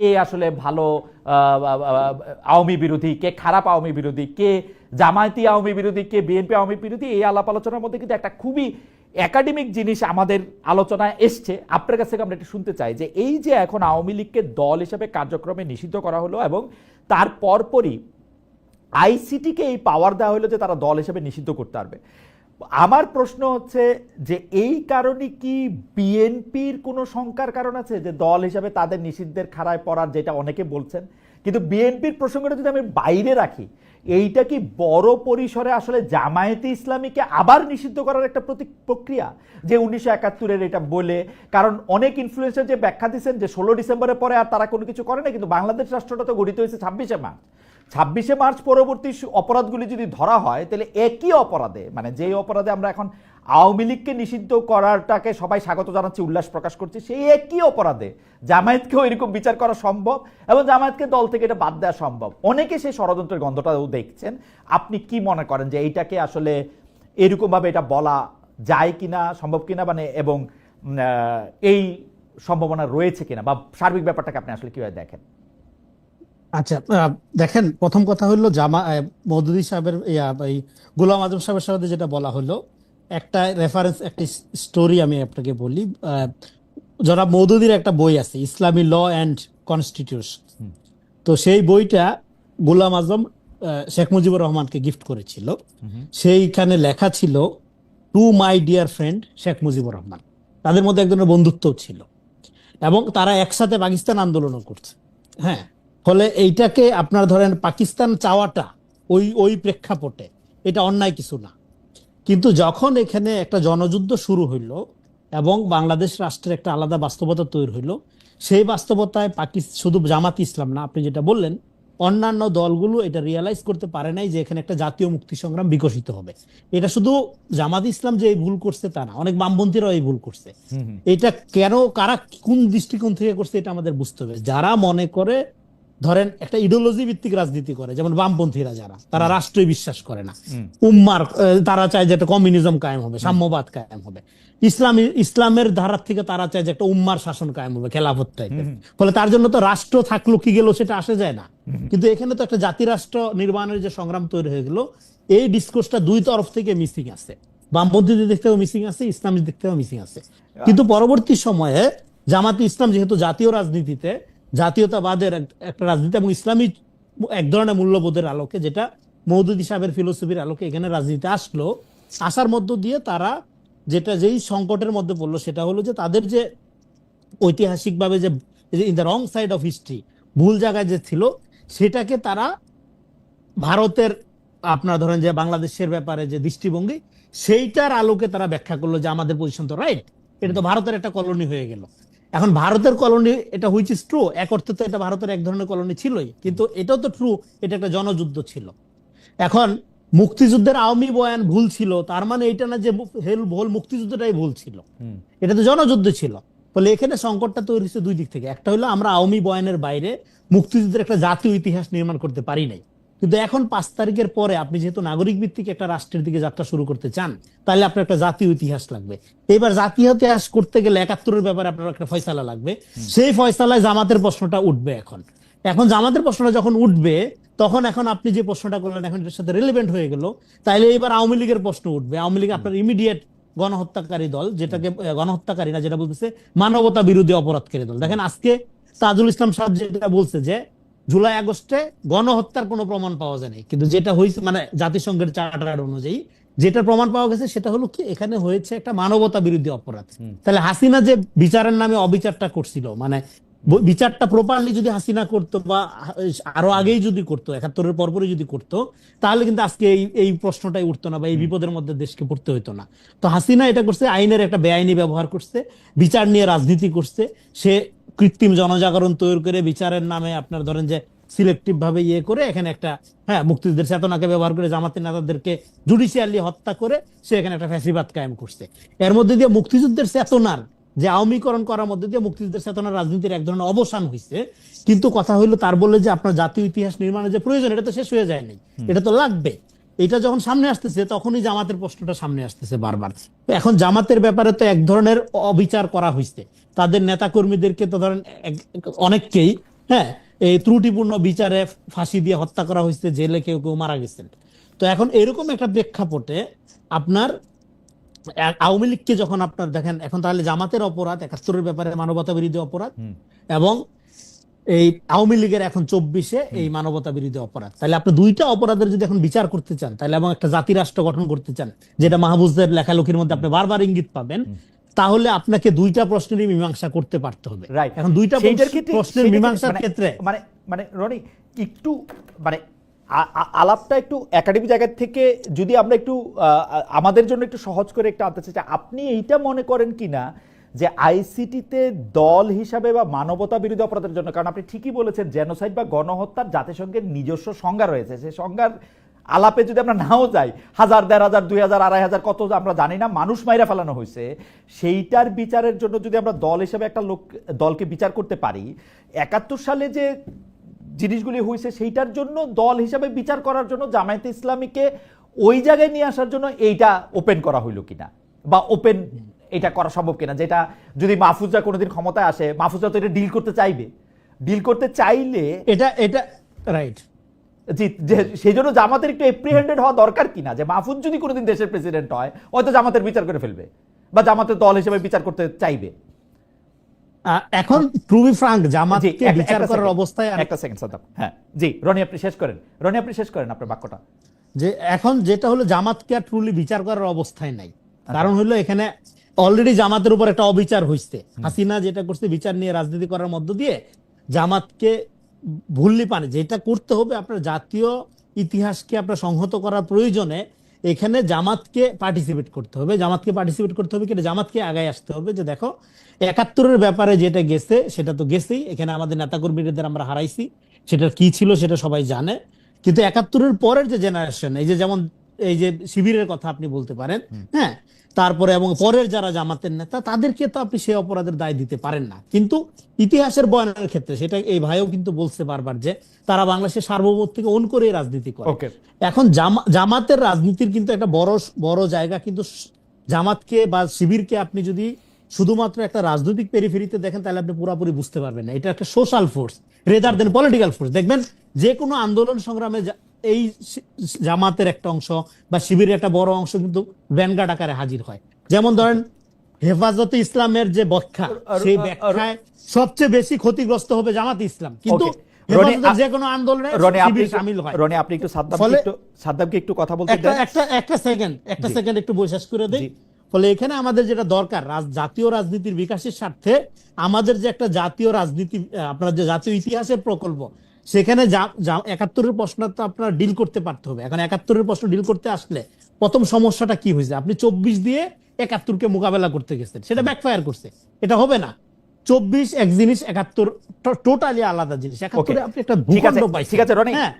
কে আসলে ভালো আওয়ামী বিরোধী, কে খারাপ আওয়ামী বিরোধী, কে জামায়াতি আওয়ামী বিরোধী, কে বিএনপি আওয়ামী বিরোধী, এই আলাপ আলোচনার মধ্যে কিন্তু একটা খুবই একাডেমিক জিনিস আমাদের আলোচনায় এসছে। আপনার কাছ থেকে আমরা একটু শুনতে চাই যে এই যে এখন আওয়ামী লীগকে দল হিসেবে কার্যক্রমে নিষিদ্ধ করা হলো এবং তার পরপরই আইসিটিকে এই পাওয়ার দেওয়া হলো যে তারা দল হিসেবে নিষিদ্ধ করতে পারবে। আমার প্রশ্ন হচ্ছে যে এই কারণে কি বিএনপির কোনো শঙ্কার কারণ আছে? যে দল হিসাবে তাদের নিষিদ্ধের খাড়ায় পড়ার যেটা অনেকে বলছেন। কিন্তু বিএনপির প্রসঙ্গটা যদি আমি বাইরে রাখি, এইটা কি বড় পরিসরে আসলে জামায়াতে ইসলামীকে আবার নিষিদ্ধ করার একটা প্রতি প্রক্রিয়া? যে উনিশশো একাত্তরের এটা বলে, কারণ অনেক ইনফ্লুয়েন্সার যে ব্যাখ্যা দিচ্ছেন যে ষোলো ডিসেম্বরের পরে আর তারা কোনো কিছু করে না কিন্তু বাংলাদেশ রাষ্ট্রটা তো গঠিত হয়েছে ছাব্বিশে মার্চ। ছাব্বিশে মার্চ পরবর্তী অপরাধগুলি যদি ধরা হয়, তাহলে একই অপরাধে মানে যেই অপরাধে আমরা এখন আওয়ামী লীগকে নিষিদ্ধ করাটাকে সবাই স্বাগত জানাচ্ছি, উল্লাস প্রকাশ করছি, সেই একই অপরাধে জামায়াতকেও এরকম বিচার করা সম্ভব এবং জামায়াতকে দল থেকে এটা বাদ দেওয়া সম্ভব। অনেকে সেই ষড়যন্ত্রের গন্ধটাও দেখছেন। আপনি কি মনে করেন যে এইটাকে আসলে এরকমভাবে এটা বলা যায় কিনা, সম্ভব কিনা মানে এবং এই সম্ভাবনা রয়েছে কিনা বা সার্বিক ব্যাপারটাকে আপনি আসলে কীভাবে দেখেন? আচ্ছা দেখেন প্রথম কথা হলো জামা আহ, মওদুদি সাহেবের এই গোলাম আজম সাহেবের সাথে যেটা বলা হলো একটা রেফারেন্স একটা স্টোরি আমি আপনাকে বলি জনাব মওদুদির একটা বই আছে ইসলামী ল অ্যান্ড কনস্টিটিউশন। তো সেই বইটা গোলাম আজম শেখ মুজিবুর রহমানকে গিফট করেছিল। সেইখানে লেখা ছিল to my dear friend Sheikh Mujibur Rahman. তাদের মধ্যে একজনের ধরনের বন্ধুত্বও ছিল। এবং তারা একসাথে পাকিস্তান আন্দোলনও করছে। হ্যাঁ ফলে এইটাকে আপনার ধরেন পাকিস্তান চাওয়াটা ওই ওই প্রেক্ষাপটে এটা অন্যায় কিছু না। কিন্তু যখন এখানে একটা জনযুদ্ধ শুরু হইল এবং বাংলাদেশ রাষ্ট্রের একটা আলাদা বাস্তবতা তৈরি হইল সেই বাস্তবতায় পাকিস্তান শুধু জামাত ইসলাম না আপনি যেটা বললেন অন্যান্য দলগুলো এটা রিয়েলাইজ করতে পারে নাই যে এখানে একটা জাতীয় মুক্তি সংগ্রাম বিকশিত হবে। এটা শুধু জামাত ইসলাম যে এই ভুল করছে তা না অনেক বামপন্থীরাও এই ভুল করছে। এটা কেন কারা কোন দৃষ্টিকোণ থেকে করছে এটা আমাদের বুঝতে হবে। যারা মনে করে ধরেন একটা ইডিওলজি ভিত্তিক রাজনীতি করে যেমন বামপন্থীরা যারা তারা রাষ্ট্রই বিশ্বাস করে না। উম্মার তারা চায় যে একটা কমিউনিজম কায়েম হবে সাম্যবাদ কায়েম হবে। ইসলামী ইসলামের ধারা থেকে তারা চায় যে একটা উম্মার শাসন কায়েম হবে খেলাফত টাইপের ফলে তার জন্য তো রাষ্ট্র থাকল কি গেল সেটা আসে যায় না। কিন্তু এখানে তো একটা জাতি রাষ্ট্র নির্মাণের যে সংগ্রাম তৈরি হয়ে গেল এই ডিসকোর্সটা দুই তরফ থেকে মিসিং আছে বামপন্থীদের দিক থেকেও মিসিং আছে ইসলামের দিক থেকেও মিসিং আছে কিন্তু পরবর্তী সময়ে জামাতে ইসলাম যেহেতু জাতীয় রাজনীতিতে জাতীয়তাবাদের একটা রাজনীতি এবং ইসলামী এক ধরনের মূল্যবোধের আলোকে, যেটা মৌদুদি সাহেবের ফিলোসফির আলোকে এখানে রাজনীতি আসলো, আসার মধ্য দিয়ে তারা যেটা যেই সংকটের মধ্যে পড়ল, সেটা হলো যে তাদের যে ঐতিহাসিকভাবে যে in the wrong side of history ভুল জায়গায় যে ছিল, সেটাকে তারা ভারতের আপনার ধরেন যে বাংলাদেশের ব্যাপারে যে দৃষ্টিভঙ্গি, সেইটার আলোকে তারা ব্যাখ্যা করল যে আমাদের পজিশন তো রাইট এটা তো ভারতের একটা কলোনি হয়ে গেল। এখন ভারতের কলোনি এটা হুইচ ইজ ট্রু এক অর্থে তো এটা ভারতের এক ধরনের কলোনি ছিলই কিন্তু এটাও তো ট্রু এটা একটা জনযুদ্ধ ছিল। এখন মুক্তিযুদ্ধের আওয়ামী বয়ান ভুল ছিল তার মানে এটা না যে হেল- ভুল মুক্তিযুদ্ধটাই ভুল ছিল। এটা তো জনযুদ্ধ ছিল। ফলে এখানে সংকটটা তৈরি হচ্ছে দুই দিক থেকে। একটা হলো আমরা আওয়ামী বয়ানের বাইরে মুক্তিযুদ্ধের একটা জাতীয় ইতিহাস নির্মাণ করতে পারি নাই। কিন্তু এখন পাঁচ তারিখের পরে আপনি যেহেতু নাগরিক ভিত্তিক একটা রাষ্ট্রের দিকে যাত্রা শুরু করতে চান তাহলে আপনার একটা জাতীয় ইতিহাস লাগবে। এবার জাতীয় ইতিহাস করতে গেলে একাত্তরের ব্যাপারে আপনার একটা ফয়সালা লাগবে। সেই ফয়সালায় জামাতের প্রশ্নটা উঠবে এখন। এখন জামাতের প্রশ্নটা যখন উঠবে তখন এখন আপনি যে প্রশ্নটা করলেন এখন এটার সাথে রিলেভেন্ট হয়ে গেল। তাইলে এবার আওয়ামী লীগের প্রশ্ন উঠবে। আওয়ামী লীগ আপনার ইমিডিয়েট গণহত্যাকারী দল যেটাকে গণহত্যাকারী না যেটা বলতেছে মানবতা বিরোধী অপরাধকারী দল। দেখেন আজকে তাজুল ইসলাম সাহেব যেটা বলছে যে জুলাই আগস্টে গণহত্যার কোনো প্রমাণ পাওয়া যায়নি কিন্তু যেটা হয়েছে মানে জাতিসংঘের চার্টার অনুযায়ী যেটা প্রমাণ পাওয়া গেছে সেটা হলো কি এখানে হয়েছে একটা মানবতা বিরোধী অপরাধ। তাহলে হাসিনা যে বিচারের নামে অবিচারটা করছিল মানে বিচারটা প্রপারলি যদি হাসিনা করতো বা আরও আগেই যদি করতো একাত্তরের পরপরই যদি করতো তাহলে কিন্তু আজকে এই এই প্রশ্নটাই উঠতো না বা এই বিপদের মধ্যে দেশকে পড়তে হতো না। তো হাসিনা এটা করছে আইনের একটা বেআইনি ব্যবহার করছে বিচার নিয়ে রাজনীতি করছে সে কৃত্রিম জনজাগরণ তৈরি করে বিচারের নামে আপনার ধরেন যে সিলেক্টিভ ভাবে ইয়ে করে এখানে একটা হ্যাঁ মুক্তিযুদ্ধের চেতনাকে ব্যবহার করে জামাতের নেতাদেরকে জুডিশিয়ালি হত্যা করে সে এখানে একটা ফ্যাসিবাদ কায়েম করছে। এর মধ্যে দিয়ে মুক্তিযুদ্ধের চেতনার যে আওয়ামীকরণ করার মধ্যে দিয়ে মুক্তিযুদ্ধের চেতনার রাজনীতির এক ধরনের অবসান হয়েছে কিন্তু কথা হইল তার বলে যে আপনার জাতীয় ইতিহাস নির্মাণের যে প্রয়োজন এটা তো শেষ হয়ে যায়নি। এটা তো লাগবে। এটা যখন সামনে আসতেছে তখনই জামাতের প্রশ্নটা সামনে আসতেছে বারবার। এখন জামাতের ব্যাপারে তো এক ধরনের অবিচার করা হয়েছে তাদের নেতা কর্মীদেরকে তো ধরেন অনেককেই হ্যাঁ এই ত্রুটিপূর্ণ বিচারে ফাঁসি দিয়ে হত্যা করা হয়েছে জেলে কেউ কেউ মারা গেছেন। তো এখন এরকম একটা প্রেক্ষাপটে আপনার আওয়ামী লীগকে যখন আপনার দেখেন এখন তাহলে জামাতের অপরাধ একাত্তরের ব্যাপারে মানবতা বিরোধী অপরাধ এবং এই আওয়ামী লীগের এখন চব্বিশে এই মানবতা বিরোধী অপরাধ। তাহলে আপনি দুইটা অপরাধের যদি এখন বিচার করতে চান তাহলে এবং একটা জাতি রাষ্ট্র গঠন করতে চান যেটা মাহবুবদের লেখালেখির মধ্যে আপনি বারবার ইঙ্গিত পাবেন তাহলে আপনাকে দুইটা প্রশ্নেরই মীমাংসা করতে পারতে হবে। এখন দুইটা প্রশ্নের মীমাংসার মানে- ক্ষেত্রে মানে মানে রনি একটু মানে আলাপটা একটু একাডেমি জায়গা থেকে যদি আমরা একটু আমাদের জন্য একটু সহজ করে একটু আনতে চাই আপনি এইটা মনে করেন কিনা যে আইসিটিতে দল হিসাবে বা মানবতা বিরোধী অপরাধের জন্য, কারণ আপনি ঠিকই বলেছেন, জেনোসাইড বা গণহত্যার জাতিসংঘের নিজস্ব সংজ্ঞা রয়েছে। সেই সংজ্ঞার আলাপে যদি আমরা নাও যাই, হাজার, দেড় হাজার, দুই হাজার, আড়াই হাজার, কত আমরা জানি না, মানুষ মাইরা ফেলানো হয়েছে। সেইটার বিচারের জন্য যদি আমরা দল হিসেবে একটা লোক, দলকে বিচার করতে পারি, একাত্তর সালে যে জিনিসগুলি হয়েছে, সেইটার জন্য দল হিসাবে বিচার করার জন্য জামায়াতে ইসলামীকে ওই জায়গায় নিয়ে আসার জন্য এইটা ওপেন করা হইল কিনা? বা ওপেন এটা করা সম্ভব কিনা যেটা যদি মাহফুজা কোনোদিন ক্ষমতায় আসে মাহফুজা তো এটা ডিল করতে চাইবে। ডিল করতে চাইলে এটা এটা রাইট জি যে সেই জন্য জামাতের একটু এপ্রিহেন্ডেড হওয়া দরকার কিনা যে মাহফুজ যদি কোনোদিন দেশের প্রেসিডেন্ট হয় হয়তো জামাতের বিচার করে ফেলবে বা জামাতের দল হিসেবে বিচার করতে চাইবে। এখন ট্রুবি ফ্রাঙ্ক জামাতকে বিচার করার অবস্থায় একটা সেকেন্ড সাদ্দাম। হ্যাঁ জি রনি আপনি শেষ করেন। রনি আপনি শেষ করেন আপনার বাক্যটা। যে এখন যেটা হলো জামাতকে আর ট্রুলি বিচার করার অবস্থায় নাই। কারণ হলো এখানে অলরেডি জামাতের উপর একটা অবিচার হইছে। হাসিনা যেটা করছে বিচার নিয়ে রাজনীতি করার মধ্য দিয়ে জামাতকে ভুললি পানে। যেটা করতে হবে আপনার জাতীয় ইতিহাসকে আপনার সংহত করার প্রয়োজনে এখানে জামাতকে পার্টিসিপেট করতে হবে। জামাতকে পার্টিসিপেট করতে হবে কিন্তু জামাতকে আগায় আসতে হবে যে দেখো একাত্তরের ব্যাপারে যেটা গেছে সেটা তো গেছেই। এখানে আমাদের নেতাকর্মীদের আমরা হারাইছি। সেটা কি ছিল সেটা সবাই জানে। কিন্তু একাত্তরের পরের যে জেনারেশন এই যে যেমন এই যে শিবিরের কথা আপনি বলতে পারেন হ্যাঁ তারপরে এবং পরের যারা জামাতের নেতা তাদেরকে তো আপনি সেই অপরাধের দায় দিতে পারেন না। কিন্তু ইতিহাসের বয়ানের ক্ষেত্রে সেটা এই ভাইও কিন্তু বলছে বারবার যে তারা বাংলাদেশের সার্বভৌমত্বকে ওন করে রাজনীতি করে। এখন জামা- জামাতের রাজনীতির কিন্তু একটা বড় বড় জায়গা কিন্তু জামাতকে বা শিবিরকে আপনি যদি শুধুমাত্র একটা রাজনৈতিক পেরিফেরিতে দেখেন তাহলে আপনি পুরোপুরি বুঝতে পারবেন না। এটা একটা social force rather than political force দেখবেন যে কোনো আন্দোলন সংগ্রামে এই জামাতের একটা অংশ বা শিবিরের একটা বড় অংশ কিন্তু ভ্যানগার্ড আকারে হাজির হয়। যেমন ধরেন হেফাজতে ইসলামের যে ব্যাখ্যা সেই ব্যাখ্যায় সবচেয়ে বেশি ক্ষতিগ্রস্ত হবে জামাত ইসলাম। কিন্তু Okay. রনি, হেফাজতের আ- যে কোনো আন্দোলনে রনি আপনি একটু- সামিল রনি আপনি একটু সাদ্দামকে একটু কথা বলতে একটা দেন। একটা একটা সেকেন্ড একটা সেকেন্ড একটু বই করে দেই। জি। ফলে এখানে আমাদের যেটা দরকার জাতীয় রাজনীতির বিকাশের স্বার্থে আমাদের যে একটা জাতীয় রাজনীতি আপনার যে জাতীয় ইতিহাসের প্রকল্প সেখানে একাত্তরের প্রশ্ন তো আপনার ডিল করতে পারতে হবে। এখন একাত্তরের প্রশ্ন ডিল করতে আসলে প্রথম সমস্যাটা কি হয়েছে? আপনি চব্বিশ দিয়ে একাত্তরকে মোকাবেলা করতে গেছেন সেটা ব্যাকফায়ার করছে। এটা হবে না। চব্বিশ এক জিনিস একাত্তর টোটালি আলাদা জিনিস। একাত্তরে আপনি একটা ভূখণ্ড পাইছেন। ঠিক আছে, রনি, হ্যাঁ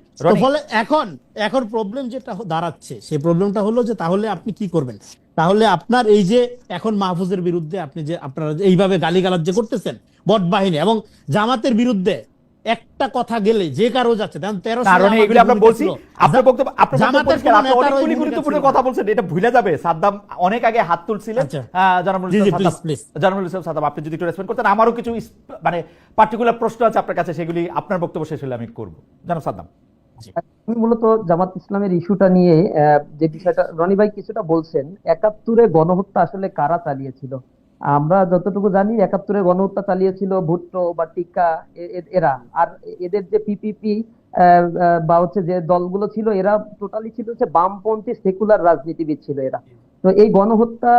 ফলে এখন এখন প্রবলেম যেটা দাঁড়াচ্ছে সেই প্রবলেমটা হলো যে তাহলে আপনি কি করবেন? তাহলে আপনার এই যে এখন মাহফুজের বিরুদ্ধে আপনি যে আপনারা এইভাবে গালিগালাজ যে করতেছেন বট বাহিনী এবং জামাতের বিরুদ্ধে একটা কথা গেলে যে কারও যাচ্ছে তেরো কারণে আমার এগুলো আমরা বলছি আপনার বক্তব্য আপনি অনেকগুলি গুরুত্বপূর্ণ কথা বলছেন এটা ভুলে যাবে। সাদ্দাম অনেক আগে হাত তুলছিলেন। আচ্ছা। আহ, জনাবুল জি, জি, ইসলাম সাদ্দাম আপনি যদি একটু রেসপন্ড করতেন আমারও কিছু মানে পার্টিকুলার প্রশ্ন আছে আপনার কাছে সেগুলি আপনার বক্তব্য শেষ হলে আমি করব। জানাব সাদ্দাম। আমি মূলত জামাত ইসলামের ইস্যুটা নিয়ে আহ, যে বিষয়টা রনি ভাই কিছুটা বলছেন একাত্তরে গণহত্যা আসলে কারা চালিয়েছিল? আমরা যতটুকু জানি একাত্তরে গণহত্যা চালিয়েছিল ভুট্টো বা টিকা এরা। আর এদের যে পিপিপি বা হচ্ছে যে দলগুলো ছিল, এরা টোটালি ছিল হচ্ছে বামপন্থী সেকুলার রাজনীতিবিদ ছিল এরা। তো এই গণহত্যা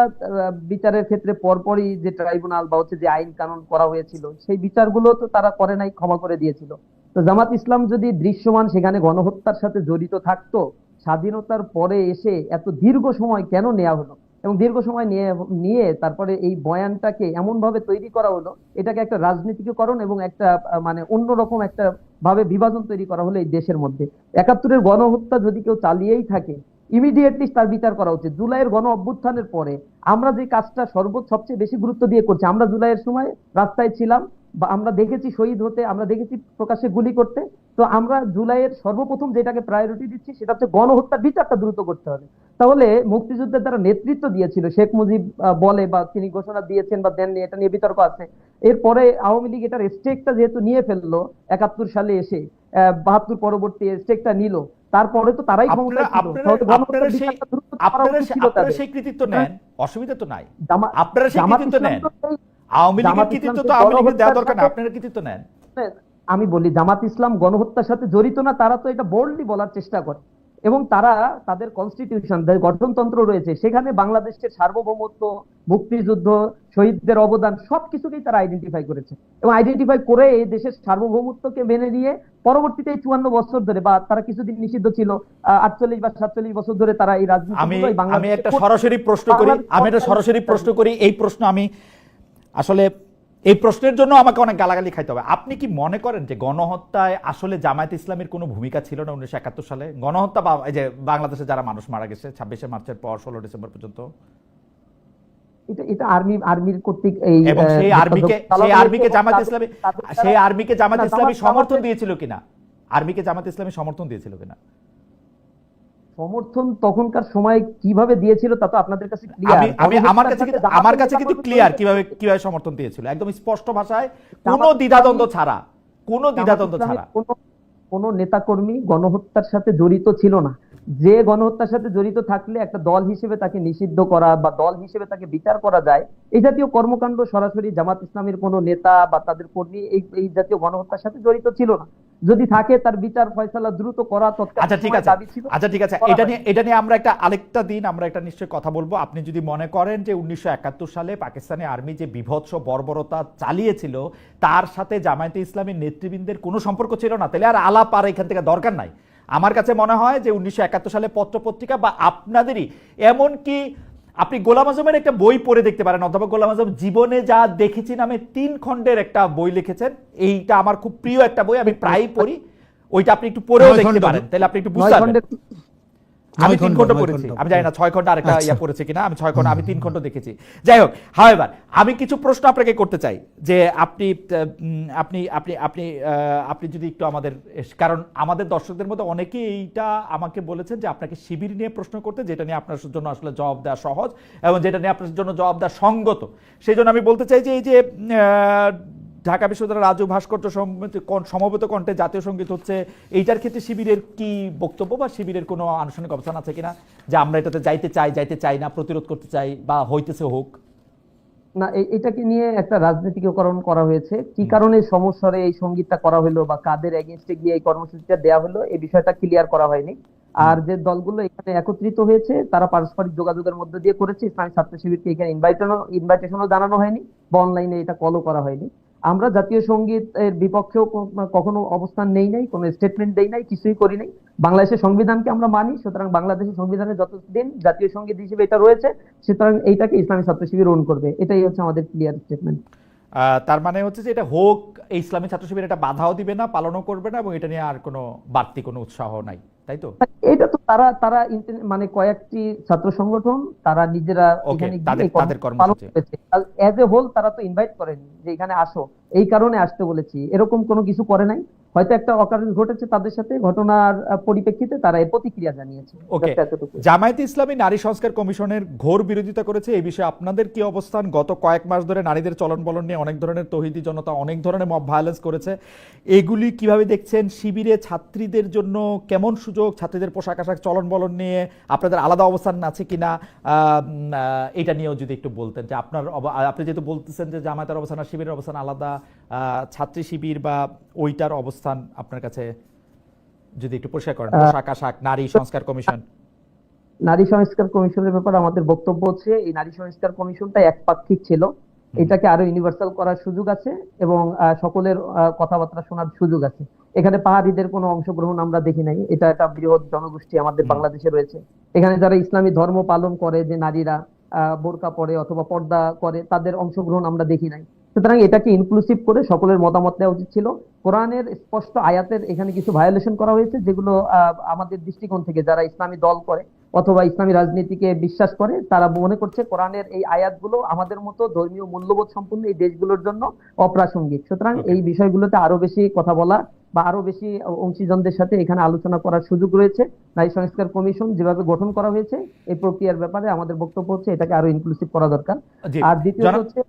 বিচারের ক্ষেত্রে পরপরই যে ট্রাইব্যুনাল বা হচ্ছে যে আইন কানুন করা হয়েছিল, সেই বিচারগুলো তো তারা করে নাই, ক্ষমা করে দিয়েছিল। তো জামাত ইসলাম যদি দৃশ্যমান সেখানে গণহত্যার সাথে জড়িত থাকতো, স্বাধীনতার পরে এসে এত দীর্ঘ সময় কেন নেওয়া হলো? এবং দীর্ঘ সময় নিয়ে নিয়ে তারপরে এই বয়ানটাকে এমন ভাবে তৈরি করা হলো, এটাকে একটা রাজনীতিকরণ এবং একটা মানে অন্যরকম একটা ভাবে বিভাজন তৈরি করা হলো এই দেশের মধ্যে। একাত্তরের গণহত্যা যদি কেউ চালিয়েই থাকে ইমিডিয়েটলি তার বিচার করা উচিত। জুলাইয়ের গণ অভ্যুত্থানের পরে আমরা যে কাজটা সর্বোচ্চ সবচেয়ে বেশি গুরুত্ব দিয়ে করছি, আমরা জুলাইয়ের সময় রাস্তায় ছিলাম বা আমরা দেখেছি শহীদ হতে আমরা দেখেছি প্রকাশ্যে গুলি করতে তো আমরা জুলাইয়ের সর্বপ্রথম যেটাকে প্রায়োরিটি দিচ্ছি সেটা হচ্ছে গণহত্যার বিচারটা দ্রুত করতে হবে। তাহলে মুক্তিযুদ্ধের যারা নেতৃত্ব দিয়েছিল শেখ মুজিব বলে বা তিনি ঘোষণা দিয়েছেন বা দেননি এটা নিয়ে বিতর্ক আছে। এরপরে আওয়ামী লীগ এটার স্টেকটা যেহেতু নিয়ে ফেলল একাত্তর সালে এসে বাহাত্তর পরবর্তী স্টেকটা নিল তারপরে তো তারাই আপনারা সেই কৃতিত্ব নেন অসুবিধা তো নাই। আপনারা সেই কৃতিত্ব নেন। আওয়ামী লীগের কৃতিত্ব তো আওয়ামী লীগের দেওয়া দরকার না আপনারা কৃতিত্ব নেন। আমি বলি জামাত ইসলাম গণহত্যার সাথে জড়িত না তারা তো এটা বোল্ডলি বলার চেষ্টা করে। এবং তারা তাদের কনস্টিটিউশন গঠনতন্ত্র রয়েছে সেখানে বাংলাদেশের সার্বভৌমত্ব মুক্তিযুদ্ধ শহীদদের অবদান সবকিছুকেই তারা আইডেন্টিফাই করেছে। এবং আইডেন্টিফাই করে এই দেশের সার্বভৌমত্বকে মেনে নিয়ে পরবর্তীতে চুয়ান্ন বছর ধরে বা তারা কিছুদিন নিষিদ্ধ ছিল আটচল্লিশ বা সাতচল্লিশ বছর ধরে তারা এই রাজনীতি আমি একটা সরাসরি প্রশ্ন করি আমি একটা সরাসরি প্রশ্ন করি এই প্রশ্ন আমি আসলে এই প্রশ্নের জন্য আমাকে অনেক গালাগালি খাইতে হবে। আপনি কি মনে করেন যে গণহত্যায় আসলে জামায়াত ইসলামের কোনো ভূমিকা ছিল না উনিশশো একাত্তর সালে? গণহত্যা বা এই যে বাংলাদেশে যারা মানুষ মারা গেছে ছাব্বিশে মার্চের পর ষোলো ডিসেম্বর পর্যন্ত? এটা এটা আর্মি আর্মির কর্তৃক এই সেই আর্মিকে সেই আর্মিকে জামাত ইসলামী সেই আর্মিকে জামাত না, ইসলামী সমর্থন দিয়েছিল কিনা? আর্মিকে জামাত ইসলামী সমর্থন দিয়েছিল কিনা? সমর্থন তখনকার সময় কীভাবে দিয়েছিল তা তো আপনাদের কাছে ক্লিয়ার আমি আমি আমার কাছে কিন্তু আমার কাছে কিন্তু ক্লিয়ার কীভাবে কীভাবে সমর্থন দিয়েছিল। একদম স্পষ্ট ভাষায় কোনো দ্বিধাদ্বন্দ্ব ছাড়া কোনো দ্বিধাদ্বন্দ্ব ছাড়া। কোনো কোনো নেতাকর্মী গণহত্যার সাথে জড়িত ছিল না। যে গণহত্যার সাথে জড়িত থাকলে একটা দল হিসেবে তাকে নিষিদ্ধ করা বা দল হিসেবে তাকে বিচার করা যায় এই জাতীয় কর্মকাণ্ড সরাসরি জামাত ইসলামের কোন নেতা বা তাদের কর্মী এই এই জাতীয় গণহত্যার সাথে জড়িত ছিল না। যদি থাকে তার বিচার ফয়সালা দ্রুত করা তৎকালীন আচ্ছা ঠিক আছে। আচ্ছা ঠিক আছে। এটা নিয়ে এটা নিয়ে আমরা একটা আরেকটা দিন আমরা একটা নিশ্চয় কথা বলব। আপনি যদি মনে করেন যে উনিশশো একাত্তর সালে পাকিস্তানি আর্মি যে বিভৎস বর্বরতা চালিয়েছিল তার সাথে জামায়াতে ইসলামী নেতৃবৃন্দের কোনো সম্পর্ক ছিল না তাহলে আর আলাপ আর এখান থেকে দরকার নাই। আমার কাছে মনে হয় যে উনিশশো একাত্তর সালে পত্রপত্রিকা বা আপনাদেরই এমনকি আপনি গোলাম আজমের একটা বই পড়ে দেখতে পারেন অধ্যাপক গোলাম আজম জীবনে যা দেখেছি নামে তিন খণ্ডের একটা বই লিখেছেন। এইটা আমার খুব প্রিয় একটা বই আমি প্রায়ই পড়ি। ওইটা আপনি একটু পড়েও দেখতে পারেন। তাহলে আপনি একটু বুঝতে পারবেন। আমি তিন খণ্ড, পড়েছি। আমি জানি না ছয় খণ্ড আরেকটা আচ্ছা। ইয়া পড়েছে কিনা আমি ছয় আমি তিন খণ্ড দেখেছি যাই হোক হাওয়েভার আমি কিছু প্রশ্ন আপনাকে করতে চাই যে আপনি আপনি আপনি আপনি আপনি যদি একটু আমাদের কারণ আমাদের দর্শকদের মধ্যে অনেকেই এইটা আমাকে বলেছেন যে আপনাকে শিবির নিয়ে প্রশ্ন করতে যেটা নিয়ে আপনার জন্য আসলে জবাব দেওয়া সহজ এবং যেটা নিয়ে আপনার জন্য জবাব দেওয়া সঙ্গত সেই জন্য আমি বলতে চাই যে এই যে আহ, ঢাকা বিশ্ববিদ্যালয়ের রাজু ভাস্কর্য সমবেত কণ্ঠে জাতীয় সংগীত হচ্ছে, এইটার ক্ষেত্রে শিবিরের কি বক্তব্য বা শিবিরের কোনো আনুষ্ঠানিক অবস্থান আছে কিনা? যে আমরা এটাতে যাইতে চাই যাইতে চাই না, প্রতিরোধ করতে চাই বা হইতেছে হোক। না এটাকে নিয়ে একটা রাজনীতিকরণ করা হয়েছে। কি কারণে সমস্যারে এই সঙ্গীতটা করা হলো বা কাদের এগেনস্টে গিয়ে এই কর্মসূচিটা দেওয়া হলো, এই বিষয়টা ক্লিয়ার করা হয়নি। আর যে দলগুলো এখানে একত্রিত হয়েছে, তারা পারস্পরিক যোগাযোগের মধ্যে দিয়ে করেছে। ইসলামী ছাত্র শিবিরকে এখানে ইনভাইটেশনও জানানো হয়নি বা অনলাইনে এটা কলও করা হয়নি। আমরা জাতীয় সংগীত এর বিপক্ষেও কখনো অবস্থান নেই নাই, কোনো স্টেটমেন্ট দেই নাই, কিছুই করি নাই। বাংলাদেশের সংবিধানকে আমরা মানি, সুতরাং বাংলাদেশের সংবিধানে যতদিন জাতীয় সংগীত হিসেবে এটা রয়েছে, সুতরাং এইটাকে ইসলামী ছাত্র শিবির ওন করবে। এটাই হচ্ছে আমাদের ক্লিয়ার স্টেটমেন্ট তার মানে হচ্ছে যে এটা হোক, ইসলামী ছাত্র শিবির এটা বাধাও দিবে না, পালনও করবে না, এবং এটা নিয়ে আর কোনো বাড়তি কোনো উৎসাহ নাই। তাই তো? এটা তো তারা তারা মানে কয়েকটি ছাত্র সংগঠন তারা নিজেরা এখানে তাদের- কর্মসূচি। এজ এ হোল তারা তো ইনভাইট করেনি যে এখানে আসো। এই কারণে আসতে বলেছি। এরকম কোনো কিছু করে নাই? হয়তো একটা অকারেন্স ঘটেছে তাদের সাথে ঘটনার পরিপ্রেক্ষিতে তারা এর প্রতিক্রিয়া জানিয়েছে। ওকে জামায়াতে ইসলামী নারী সংস্কার কমিশনের ঘোর বিরোধিতা করেছে। এই বিষয়ে আপনাদের কি অবস্থান? গত কয়েক মাস ধরে নারীদের চলন বলন নিয়ে অনেক ধরনের তহিদি জনতা অনেক ধরনের মব ভায়োলেন্স করেছে। এগুলি কীভাবে দেখছেন? শিবিরে ছাত্রীদের জন্য কেমন সুযোগ? ছাত্রীদের পোশাক আশাক চলন বলন নিয়ে আপনাদের আলাদা অবস্থান আছে কিনা? আহ, এটা নিয়েও যদি একটু বলতেন যে আপনার আপনি যেহেতু বলতেছেন যে জামায়াতের অবস্থান আর শিবিরের অবস্থান আলাদা ছাত্রী শিবির বা ওইটার অবস্থান আপনার কাছে যদি একটু পরিষ্কার করেন পোশাক আশাক নারী সংস্কার কমিশন। নারী সংস্কার কমিশনের ব্যাপারে আমাদের বক্তব্য হচ্ছে এই নারী সংস্কার কমিশনটা একপাক্ষিক ছিল। এটাকে আরও ইউনিভার্সাল করার সুযোগ আছে এবং সকলের কথাবার্তা শোনার সুযোগ আছে। এখানে পাহাড়িদের কোনো অংশগ্রহণ আমরা দেখি নাই। এটা একটা বৃহৎ জনগোষ্ঠী আমাদের বাংলাদেশে রয়েছে। এখানে যারা ইসলামী ধর্ম পালন করে যে নারীরা বোরকা পরে অথবা পর্দা করে তাদের অংশগ্রহণ আমরা দেখি নাই। সুতরাং এটাকে ইনক্লুসিভ করে সকলের মতামত নেওয়া উচিত ছিল কোরআনের স্পষ্ট আয়াতের এখানে কিছু ভায়োলেশন করা হয়েছে যেগুলো আমাদের দৃষ্টিকোণ থেকে যারা ইসলামী দল করে অথবা ইসলামী রাজনীতিকে বিশ্বাস করে তারা মনে করছে কোরআনের এই আয়াতগুলো আমাদের মতো ধর্মীয় মূল্যবোধ সম্পন্ন এই দেশগুলোর জন্য অপ্রাসঙ্গিক সুতরাং. এই বিষয়গুলোতে আরও বেশি কথা বলা বা আরও বেশি অংশীজনদের সাথে এখানে আলোচনা করার সুযোগ রয়েছে। নারী সংস্কার কমিশন যেভাবে গঠন করা হয়েছে এই প্রক্রিয়ার ব্যাপারে আমাদের বক্তব্য হচ্ছে এটাকে আরও ইনক্লুসিভ করা দরকার। আর দ্বিতীয়ত জনাব- হচ্ছে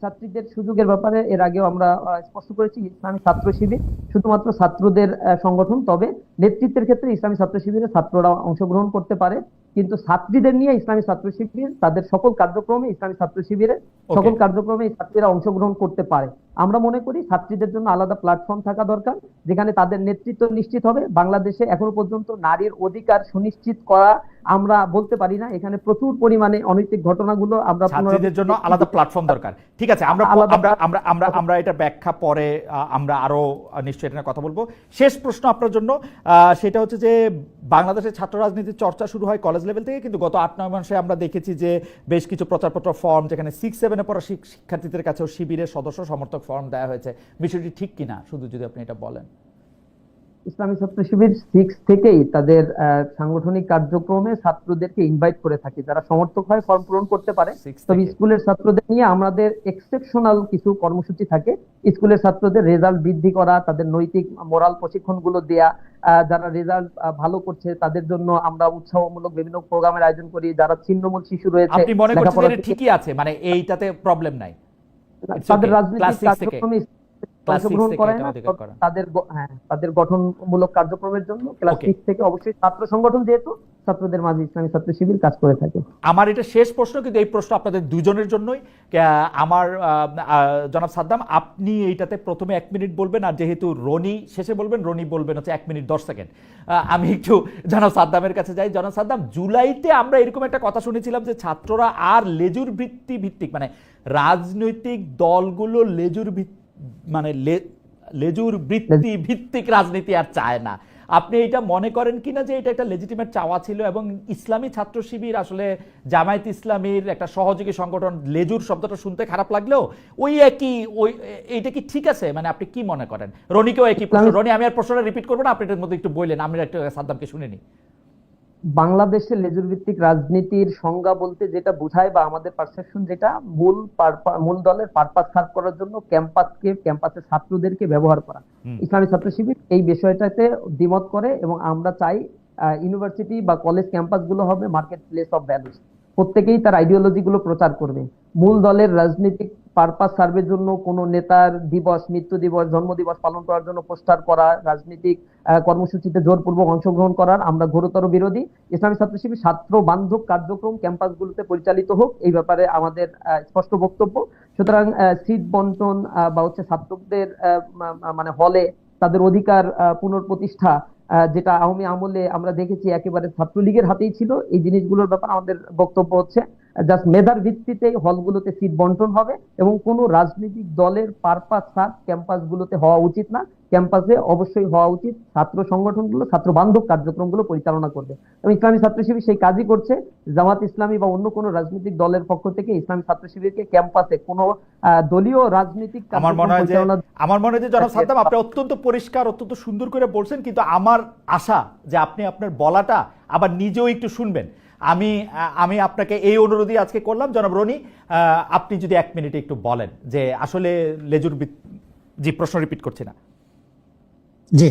ছাত্রীদের সুযোগের ব্যাপারে এর আগেও আমরা স্পষ্ট করেছি ইসলামী ছাত্র শিবির শুধুমাত্র ছাত্রদের সংগঠন তবে নেতৃত্বের ক্ষেত্রে ইসলামী ছাত্র শিবিরে ছাত্ররা অংশগ্রহণ করতে পারে। কিন্তু ছাত্রীদের নিয়ে ইসলামী ছাত্র শিবির তাদের সকল কার্যক্রমে ইসলামী ছাত্র শিবিরের সকল কার্যক্রমে ছাত্রীরা অংশগ্রহণ করতে পারে। আমরা মনে করি ছাত্রীদের জন্য আলাদা প্ল্যাটফর্ম থাকা দরকার যেখানে তাদের নেতৃত্ব নিশ্চিত হবে। বাংলাদেশে এখনও পর্যন্ত নারীর অধিকার সুনিশ্চিত করা আমরা বলতে পারি না এখানে প্রচুর পরিমাণে অনৈতিক ঘটনাগুলো আমরা ছাত্রীদের জন্য আলাদা প্ল্যাটফর্ম দরকার। ঠিক আছে আমরা আমরা আমরা আমরা এটা ব্যাখ্যা পরে আমরা আরও নিশ্চয়ই এটা কথা বলব। শেষ প্রশ্ন আপনার জন্য সেটা হচ্ছে যে বাংলাদেশের ছাত্র রাজনীতির চর্চা শুরু হয় কলেজ লেভেল থেকে কিন্তু গত আট নয় মাসে আমরা দেখেছি যে বেশ কিছু প্রচারপত্র ফর্ম যেখানে সিক্স সেভেনে পড়া শিক্ষার্থীদের কাছেও শিবিরের সদস্য সমর্থক ফর্ম দেওয়া হয়েছে। বিষয়টি ঠিক কিনা শুধু যদি আপনি এটা বলেন। ইসলামী ছাত্র শিবির সিক্স থেকেই তাদের সাংগঠনিক কার্যক্রমে ছাত্রদেরকে ইনভাইট করে থাকে। যারা সমর্থক হয় ফর্ম পূরণ করতে পারে। তবে স্কুলের ছাত্রদের নিয়ে আমাদের এক্সেপশনাল কিছু কর্মসূচি থাকে। স্কুলের ছাত্রদের রেজাল্ট বৃদ্ধি করা তাদের নৈতিক মোরাল প্রশিক্ষণগুলো দেয়া আহ, যারা রেজাল্ট ভালো করছে তাদের জন্য আমরা উৎসাহমূলক বিভিন্ন প্রোগ্রামের আয়োজন করি। যারা ছিন্নমূল শিশু রয়েছে আপনি মনে করছেন ঠিকই আছে? মানে এইটাতে প্রবলেম নাই। তাদের রাজনৈতিক। কার্যক্রমে অংশগ্রহণ করে না। তাদের হ্যাঁ তাদের গঠনমূলক কার্যক্রমের জন্য ক্লাস সিক্স থেকে অবশ্যই ছাত্র সংগঠন যেহেতু ছাত্রদের মাঝে ইসলামী ছাত্র শিবির কাজ করে থাকে। আমার এটা শেষ প্রশ্ন কিন্তু এই প্রশ্ন আপনাদের দুজনের জন্যই। আমার জনাব সাদ্দাম আপনি এইটাতে প্রথমে এক মিনিট বলবেন আর যেহেতু রনি শেষে বলবেন রনি বলবেন হচ্ছে এক মিনিট দশ সেকেন্ড। আমি একটু জনাব সাদ্দামের কাছে যাই। জনাব সাদ্দাম জুলাইতে আমরা এরকম একটা কথা শুনেছিলাম যে ছাত্ররা আর লেজুর ভিত্তি ভিত্তিক মানে রাজনৈতিক দলগুলো লেজুর ভিত- মানে লেজুর বৃত্তি ভিত্তিক রাজনীতি আর চায় না। আপনি এটা মনে করেন কিনা যে এটা একটা লেজিটিমেট চাওয়া ছিল এবং ইসলামী ছাত্র শিবির আসলে জামায়াত ইসলামীর একটা সহযোগী সংগঠন লেজুর শব্দটা শুনতে খারাপ লাগলেও ওই একই ওই এইটা কি ঠিক আছে? মানে আপনি কি মনে করেন? রনিকেও একই প্রশ্ন। রনি আমি আর প্রশ্নটা রিপিট করব না আপনি এটার মধ্যে একটু বললেন আমি একটু সাদ্দামকে শুনে নিই বাংলাদেশের লেজুর ভিত্তিক রাজনীতির সংজ্ঞা বলতে যেটা বোঝায় বা আমাদের পারসেপশন যেটা মূল মূল দলের পারপাস সার্ভ করার জন্য ক্যাম্পাসকে ক্যাম্পাসের ছাত্রদেরকে ব্যবহার করা। ইসলামী ছাত্র শিবির এই বিষয়টাতে দ্বিমত করে এবং আমরা চাই ইউনিভার্সিটি বা কলেজ ক্যাম্পাসগুলো হবে মার্কেট প্লেস অফ ভ্যালুস প্রত্যেকেই তার আইডিওলজি গুলো প্রচার করবে। মূল দলের রাজনৈতিক পারপাস সার্ভের জন্য কোন নেতার দিবস, মৃত্যু দিবস, জন্ম দিবস পালন করার জন্য পোস্টার করা, রাজনৈতিক কর্মসূচিতে জোরপূর্বক অংশগ্রহণ করার আমরা ঘোরতর বিরোধী। ইসলামী ছাত্র শিবির ছাত্র বান্ধব কার্যক্রম ক্যাম্পাসগুলোতে পরিচালিত হোক, এই ব্যাপারে আমাদের স্পষ্ট বক্তব্য। সুতরাং সিট বন্টন বা হচ্ছে ছাত্রদের মানে হলে তাদের অধিকার পুনঃপ্রতিষ্ঠা যেটা আওয়ামী আমলে আমরা দেখেছি একেবারে ছাত্রলীগের হাতেই ছিল। এই জিনিসগুলোর ব্যাপারে আমাদের বক্তব্য হচ্ছে। জাস্ট মেধার ভিত্তিতে হলগুলোতে সিট বন্টন হবে এবং কোনো রাজনৈতিক দলের পারপাস সার্ভ ক্যাম্পাসগুলোতে হওয়া উচিত না। ক্যাম্পাসে অবশ্যই হওয়া উচিত ছাত্র সংগঠনগুলো ছাত্র বান্ধব কার্যক্রমগুলো পরিচালনা করবে। এবং ইসলামী ছাত্র শিবির সেই কাজই করছে জামাত ইসলামী বা অন্য কোনো রাজনৈতিক দলের পক্ষ থেকে ইসলামী ছাত্র শিবিরকে ক্যাম্পাসে কোনো দলীয় রাজনৈতিক আমার মনে হয় যে আমার মনে হয় যে জনাব আচ্ছা, সাদ্দাম আপনি অত্যন্ত পরিষ্কার অত্যন্ত সুন্দর করে বলছেন কিন্তু আমার আশা যে আপনি আপনার বলাটা আবার নিজেও একটু শুনবেন। আমি আমি আপনাকে এই অনুরোধই আজকে করলাম। জনাব রনি আপনি যদি এক মিনিটে একটু বলেন যে আসলে লেজুর জি প্রশ্ন রিপিট করছি না। জি।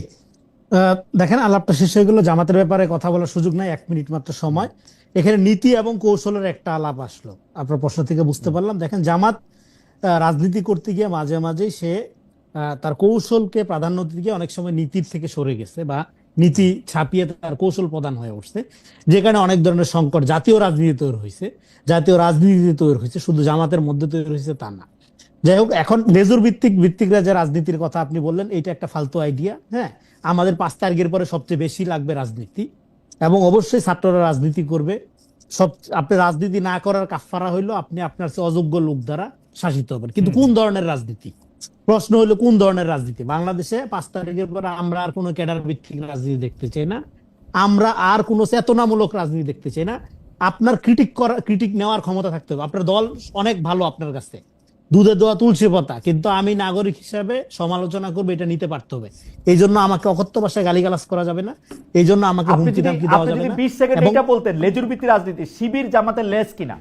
দেখেন আলাপটা শেষ হয়ে গেল জামাতের ব্যাপারে কথা বলার সুযোগ নাই এক মিনিট মাত্র সময়। এখানে নীতি এবং কৌশলের একটা আলাপ আসলো। আপনার প্রশ্ন থেকে বুঝতে পারলাম। দেখেন জামাত রাজনীতি করতে গিয়ে মাঝে মাঝে সে তার কৌশলকে প্রাধান্য দিতে গিয়ে অনেক সময় নীতির থেকে সরে গেছে বা নীতি ছাপিয়ে তার কৌশল প্রদান হয়ে উঠছে যেখানে অনেক ধরনের সংকট জাতীয় রাজনীতি তৈরি হয়েছে। জাতীয় রাজনীতি তৈরি হয়েছে শুধু জামাতের মধ্যে তৈরি হয়েছে তা না। যাই হোক এখন লেজুর ভিত্তিক ভিত্তিকরা যে রাজনীতির কথা আপনি বললেন এটা একটা ফালতু আইডিয়া হ্যাঁ? আমাদের পাঁচ তারিখের পরে সবচেয়ে বেশি লাগবে রাজনীতি এবং অবশ্যই ছাত্ররা রাজনীতি করবে। সব আপনি রাজনীতি না করার কাফারা হইল আপনি আপনার অযোগ্য লোক দ্বারা শাসিত হবেন। কিন্তু কোন ধরনের রাজনীতি? প্রশ্ন হলো কোন ধরনের রাজনীতি? বাংলাদেশে পাঁচ তারিখের পরে আমরা আর কোনো ক্যাডার ভিত্তিক রাজনীতি দেখতে চাই না। আমরা আর কোনো চেতনামূলক রাজনীতি দেখতে চাই না। আপনার ক্রিটিক করা ক্রিটিক নেওয়ার ক্ষমতা থাকতে হবে। আপনার দল অনেক ভালো আপনার কাছে। দুধে দোয়া তুলসী পাতা। কিন্তু আমি নাগরিক হিসাবে সমালোচনা করব এটা নিতে পারতে হবে। এই জন্য আমাকে অকথ্য ভাষায় গালিগালাজ করা যাবে না। এই জন্য আমাকে হুমকি দেওয়া যাবে না। বিশ সেকেন্ড এটা বলতেন লেজুর ভিত্তি রাজনীতি শিবির জামাতের লেস কিনা?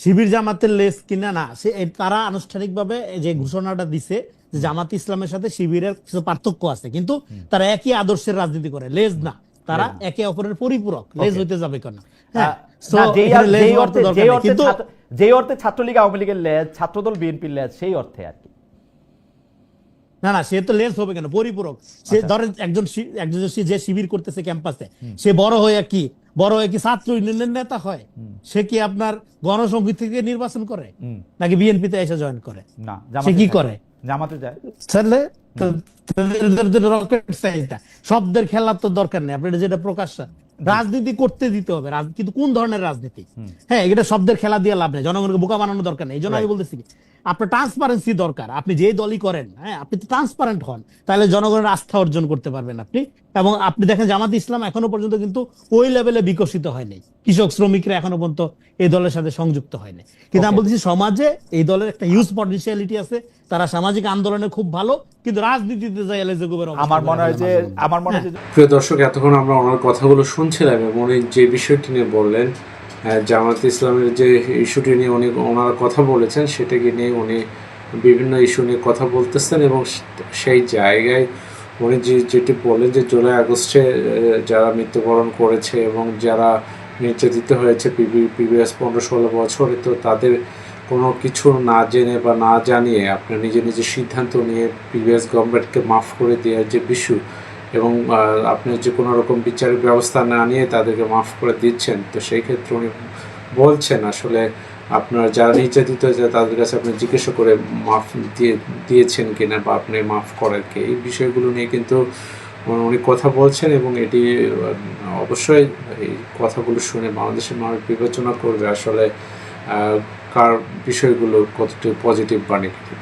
শিবির জামাতের লেস কিনা না সে তারা আনুষ্ঠানিকভাবে যে ঘোষণাটা দিছে যে জামাত ইসলামের সাথে শিবিরের কিছু পার্থক্য আছে কিন্তু তারা একই আদর্শের রাজনীতি করে লেজ না। তারা একে অপরের পরিপূরক লেজ হইতে যাবে কেন? হ্যাঁ তো অর্থে ছাত্রলীগ আওয়ামী লীগের লেজ ছাত্রদল বিএনপির লেজ সেই অর্থে আর কি। না না সে তো লেস হবে কেন? পরিপূরক। সে আচ্ছা। ধরেন একজন একজন যে শিবির করতেছে ক্যাম্পাসে সে বড় হয়ে কি বড় কি ছাত্র ইউনিয়নের নেতা হয়? সে কি আপনার গণসংগীত থেকে নির্বাচন করে। নাকি বিএনপিতে এসে জয়েন করে? না সে কি করে? জামাতে যায়। শব্দের খেলার তো দরকার নেই। আপনার যেটা প্রকাশ রাজনীতি করতে দিতে হবে। কিন্তু কোন ধরনের রাজনীতি? হ্যাঁ এটা শব্দের খেলা দিয়ে লাভ নেই। জনগণকে বোকা বানানো দরকার নেই। এই জন্য আমি বলতেছি আপনার ট্রান্সপারেন্সি দরকার। আপনি যে দলই করেন হ্যাঁ আপনি তো ট্রান্সপারেন্ট হন। তাহলে জনগণের আস্থা অর্জন করতে পারবেন আপনি। এবং আপনি দেখেন জামাত ইসলাম এখনও পর্যন্ত কিন্তু ওই লেভেলে বিকশিত হয়নি। কৃষক শ্রমিকরা এখনও পর্যন্ত এই দলের সাথে সংযুক্ত হয়নি। কিন্তু আমি বলতেছি সমাজে এই দলের একটা হিউজ পটেন্সিয়ালিটি আছে। তারা সামাজিক আন্দোলনে খুব ভালো কিন্তু রাজনীতিতে যায় এলে আমার মনে হয় যে আমার মনে হয় প্রিয় দর্শক এতক্ষণ আমরা ওনার কথাগুলো শুনছিলাম এবং উনি যে বিষয়টি নিয়ে বললেন জামাত ইসলামের যে ইস্যুটি নিয়ে উনি ওনারা কথা বলেছেন, সেটাকে নিয়ে উনি বিভিন্ন ইস্যু নিয়ে কথা বলতেছেন এবং সেই জায়গায় উনি যে, যেটি বললেন যে, জুলাই আগস্টে যারা মৃত্যুবরণ করেছে এবং যারা নির্যাতিত হয়েছে পিবিএস পনেরো ষোলো বছরে, তো তাদের কোনো কিছু না জেনে বা না জানিয়ে, আপনার নিজে নিজে সিদ্ধান্ত নিয়ে পিবিএস গভর্নমেন্টকে মাফ করে দেওয়ার যে বিষয় এবং আপনি যে কোনো রকম বিচারিক ব্যবস্থা না নিয়ে তাদেরকে মাফ করে দিচ্ছেন, তো সেই ক্ষেত্রে উনি বলছেন আসলে আপনার যারা নির্যাতিত তাদের কাছে আপনি জিজ্ঞাসা করে মাফ দিয়ে, দিয়েছেন কিনা বা আপনি মাফ করেন কি, এই বিষয়গুলো নিয়ে কিন্তু উনি কথা বলছেন এবং এটি, অবশ্যই এই কথাগুলো শুনে বাংলাদেশের মানুষ বিবেচনা করবে আসলে কার বিষয়গুলো কতটুকু পজিটিভ বা নেগেটিভ